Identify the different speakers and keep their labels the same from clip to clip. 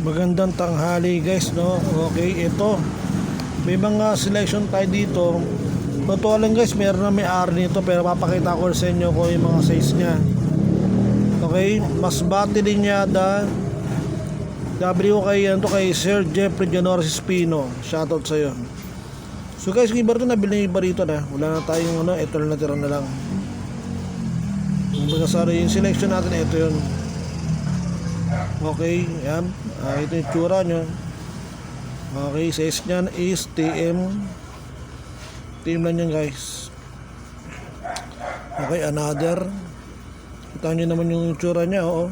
Speaker 1: Magandang tanghali guys, no? Okay, ito. May mga selection tayo dito. Totoo lang guys, meron na may-ari nito pero papakita ko sa inyo ko yung mga size niya. Okay, mas bati din niya da W kay ano kay Sir Jeffrey Janores Espino. Shoutout sa iyo. So guys, iba rito nabili yung iba rito na. Wala na tayong ano, ito na natira na lang. Mga sorry, yung selection natin ito yun. Okay, yan. Ah, ito yung tsura nyo. Okay, size niyan is TM. TM lang yan guys. Okay, another. Kita nyo naman yung tsura niya, oo.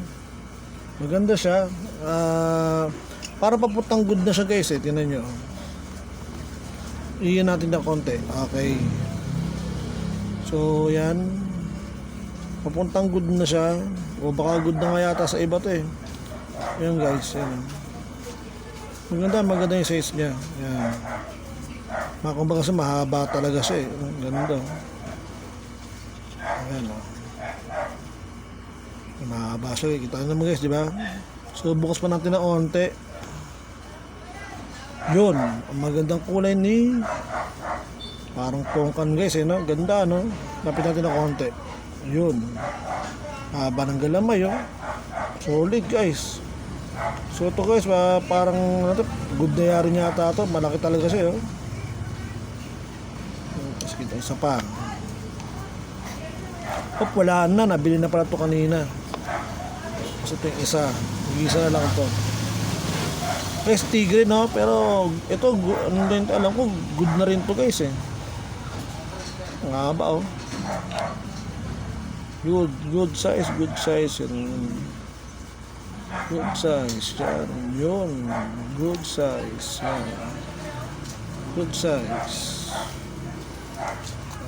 Speaker 1: Maganda siya. Ah, para papuntang good na siya guys eh. Tingnan nyo. Iyan natin ng konti. Okay. So, yan. Papuntang good na siya. O baka good na nga yata sa iba to eh. Yan guys. Yan. Maganda, maganda yung size niya. Yan. Makumbaga kasi mahaba talaga siya eh. Ang Ganda. Ayan o. Mahaba siya eh. Kita naman guys, di ba? So bukas pa natin na onte. Yun. Ang magandang kulay ni parang pongkan guys eh no. Ganda no. Lapit natin na konti. Yun. Haba ng galamay oh. Solid guys. So ito guys, pa- parang ano to, good na yari niya ata to. Malaki talaga siya oh. Tapos kita isa pa. Oh, wala na. Nabili na pala to kanina. Kasi ito yung isa. Yung isa na lang to. Guys, tigre no. Pero ito, ano din alam ko, good na rin to guys eh. Ang haba oh. Good, good size, good size. Yun. Good size. Yan. Yun. Good size. Yan. Good size.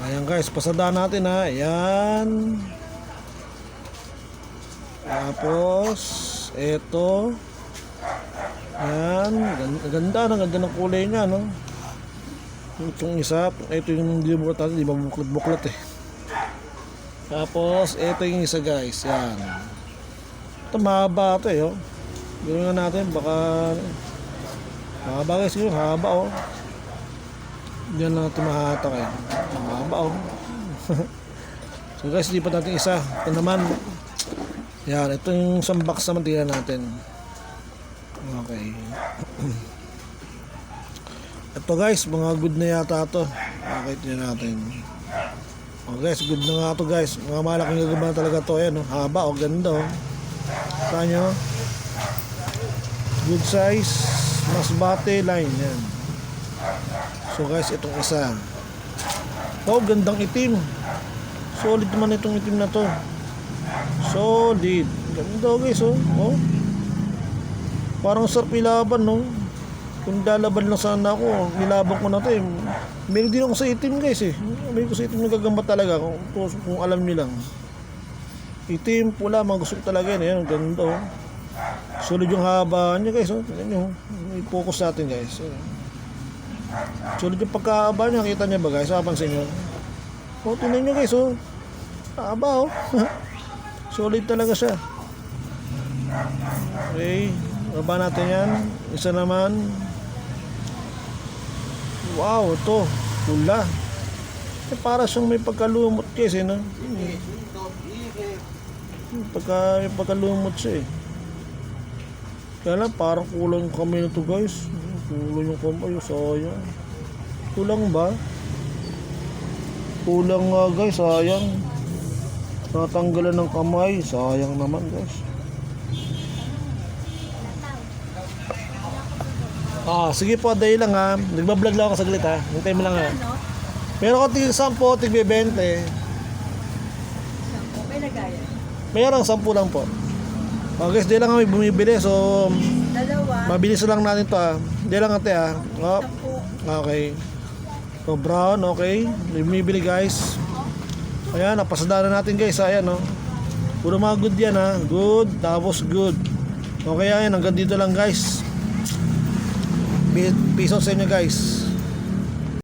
Speaker 1: Ayan guys, pasadaan natin ha. Ayan. Tapos, ito. Ayan. Ganda, ang ganda ng kulay niya, no? Itong isa, ito yung hindi buklat natin, di ba buklat-buklat eh. Tapos, ito yung isa guys, yan. Ito mahaba ito eh, oh. Gawin nga natin, baka... Mahaba guys, yung haba oh. Diyan lang natin mahatak eh. Mahaba oh. so guys, lipat natin isa. Ito naman. Yan, ito yung isang box naman tingnan natin. Okay. Ito guys, mga good na yata to. Okay, tingnan natin. Oh guys, good na nga to guys. Mga malaking gagamba talaga to. Ayan, oh. haba, oh, ganda oh. Saan nyo? Good size, mas bate line. Yan. So guys, itong isa. Oh, gandang itim. Solid naman itong itim na to. Solid. Ganda guys, oh. oh. Parang sarap ilaban, no? Kung lalaban lang sana ako, nilaban ko na to eh. Meron din ako sa itim guys eh. Meron ko sa itim nagagamba talaga kung, kung, alam niyo lang. Itim, pula, mga gusto ko talaga yun. Ayan, ang ganda oh. Solid yung haba niya guys. Oh. Tingnan nyo. I-focus natin guys. Ayan. Solid yung pagkahaba niya. Kita niya ba guys? Kapansin nyo. Oh, tingnan nyo guys oh. Haba oh. Solid talaga siya. Okay. Baba natin yan. Isa naman. Wow, ito. Pula. Eh, para siyang may pagkalumot kasi, no? Pagka, pagkalumot siya eh. Kaya lang, parang kulang kamay na to guys. Kulang yung kamay. Sayang. Kulang ba? Kulang nga guys. Sayang. Natanggalan ng kamay. Sayang naman guys. Ah, sige po, dahil lang ha. Nagbablog lang ako saglit ha. Hintay mo lang ha. Meron ko tig 10, tig 20.
Speaker 2: May nagaya.
Speaker 1: Meron 10 lang po. Oh, guys, di lang kami bumibili. So,
Speaker 2: Dalawa.
Speaker 1: mabilis lang natin to ha. Di lang ate ha. Oh,
Speaker 2: Sampu.
Speaker 1: okay. So, brown, okay. Bumibili guys. Ayan, napasada na natin guys. Ayan, no. Puro mga good yan ha. Good, tapos good. Okay, ayan. Hanggang dito lang guys. Peace out sa inyo guys.